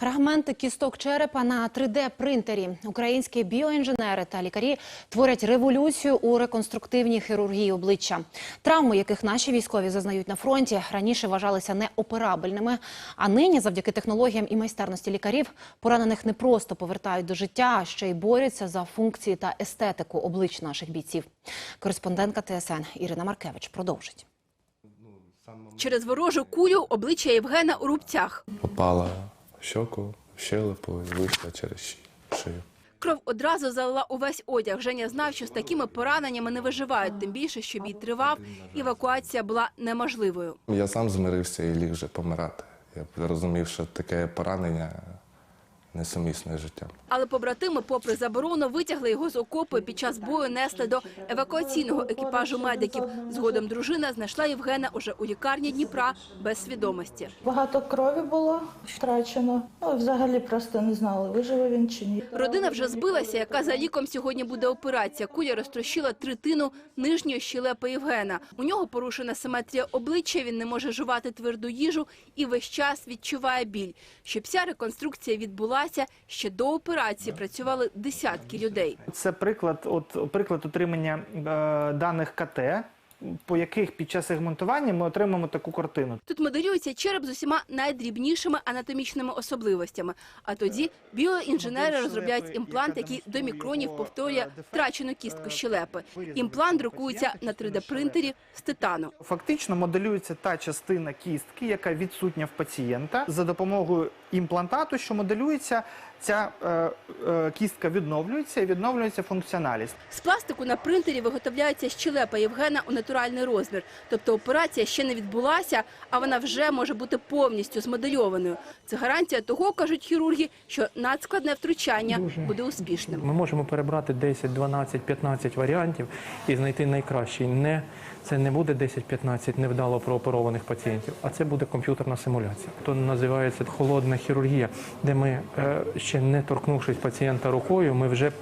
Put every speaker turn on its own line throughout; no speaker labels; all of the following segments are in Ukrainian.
Фрагменти кісток черепа на 3D-принтері. Українські біоінженери та лікарі творять революцію у реконструктивній хірургії обличчя. Травми, яких наші військові зазнають на фронті, раніше вважалися неоперабельними. А нині, завдяки технологіям і майстерності лікарів, поранених не просто повертають до життя, а ще й борються за функції та естетику облич наших бійців. Кореспондентка ТСН Ірина Маркевич продовжить.
Через ворожу кулю обличчя Євгена у рубцях.
Попала щоку, в щелепу і вийшла через шию.
Кров одразу залила увесь одяг. Женя знав, що з такими пораненнями не виживають, тим більше, що бій тривав, евакуація була неможливою.
Я сам змирився і ліг вже помирати. Я розумів, що таке поранення несумісне з життям.
Але побратими, попри заборону, витягли його з окопу і під час бою несли до евакуаційного екіпажу медиків. Згодом дружина знайшла Євгена уже у лікарні Дніпра без свідомості.
Багато крові було втрачено. Ну, взагалі просто не знали, виживе він чи ні.
Родина вже збилася, яка за ліком сьогодні буде операція. Куля розтрощила третину нижньої щелепи Євгена. У нього порушена симетрія обличчя, він не може жувати тверду їжу і весь час відчуває біль. Щоб ця реконструкція відбулася, ще до операції працювали десятки людей.
Це приклад, от приклад отримання е, даних КТ, по яких під час сегментування ми отримаємо таку картину.
Тут моделюється череп з усіма найдрібнішими анатомічними особливостями. А тоді біоінженери розробляють імплант, який до мікронів повторює втрачену кістку щелепи. Імплант друкується на 3D-принтері з титану.
Фактично моделюється та частина кістки, яка відсутня в пацієнта. За допомогою імплантату, що моделюється, ця е, е, кістка відновлюється і відновлюється функціоналість.
З пластику на принтері виготовляється щелепа Євгена у натуральний розмір. Тобто операція ще не відбулася, а вона вже може бути повністю змодельованою. Це гарантія того, кажуть хірурги, що надскладне втручання буде успішним.
Ми можемо перебрати 10, 12, 15 варіантів і знайти найкращий. Не це не буде 10-15 невдало прооперованих пацієнтів, а це буде комп'ютерна симуляція. То називається холодна хірургія, де ми е, ще не торкнувшись пацієнта рукою, ми вже е,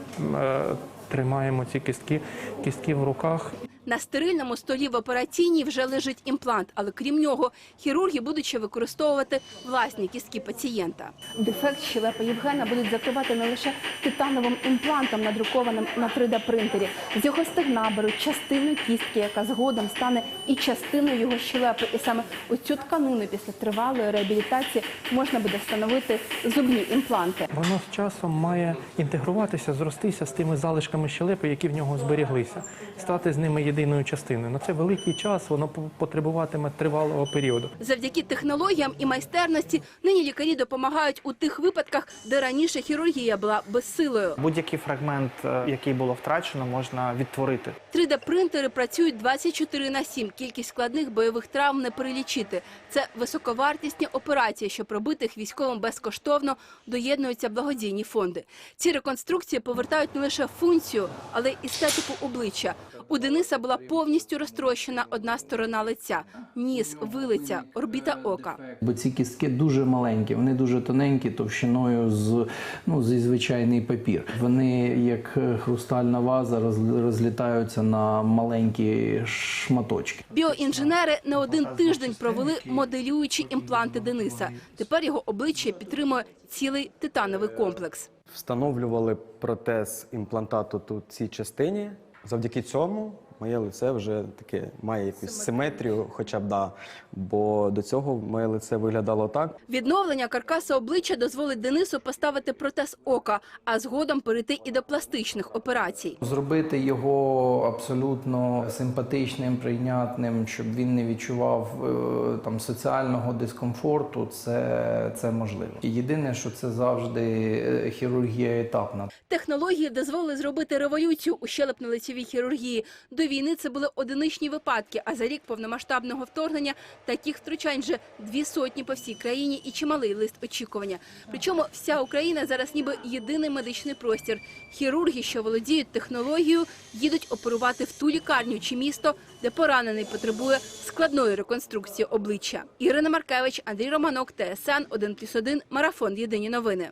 тримаємо ці кістки, кістки в руках
На стерильному столі в операційній вже лежить імплант, але крім нього, хірурги будуть ще використовувати власні кістки пацієнта. Дефект щелепи Євгена будуть закривати не лише титановим імплантом, надрукованим на 3D-принтері. З його стегна беруть частину кістки, яка згодом стане і частиною його щелепи. І саме у цю тканину після тривалої реабілітації можна буде встановити зубні імпланти.
Воно з часом має інтегруватися, зростися з тими залишками щелепи, які в нього зберіглися, стати з ними єдиною частиною. На це великий час, воно по- потребуватиме тривалого періоду.
Завдяки технологіям і майстерності нині лікарі допомагають у тих випадках, де раніше хірургія була безсилою.
Будь-який фрагмент, е, який було втрачено, можна відтворити.
3D-принтери працюють 24 на 7. Кількість складних бойових травм не перелічити. Це високовартісні операції, що пробитих військовим безкоштовно доєднуються благодійні фонди. Ці реконструкції повертають не лише функцію, але й естетику обличчя. У Дениса була повністю розтрощена одна сторона лиця – ніс, вилиця, орбіта ока.
Бо ці кістки дуже маленькі, вони дуже тоненькі, товщиною з ну зі звичайний папір. Вони як е, хрустальна ваза розлітаються на маленькі шматочки.
Біоінженери не один тиждень провели моделюючи імпланти Дениса. Тепер його обличчя підтримує цілий титановий комплекс.
Встановлювали протез імплантату тут в цій частині. Завдяки цьому моє лице вже таке має якусь симетрію, хоча б да. Бо до цього моє лице виглядало так.
Відновлення каркаса обличчя дозволить Денису поставити протез ока, а згодом перейти і до пластичних операцій.
Зробити його абсолютно симпатичним, прийнятним, щоб він не відчував е, там соціального дискомфорту. Це, це можливо. І Єдине, що це завжди е, хірургія етапна.
Технології дозволили зробити революцію у щелепно-лицевій хірургії. Війни це були одиничні випадки, а за рік повномасштабного вторгнення таких втручань вже дві сотні по всій країні і чималий лист очікування. Причому вся Україна зараз ніби єдиний медичний простір. Хірурги, що володіють технологією, їдуть оперувати в ту лікарню чи місто, де поранений потребує складної реконструкції обличчя. Ірина Маркевич, Андрій Романок, ТСН 1+,1, Марафон. Єдині новини.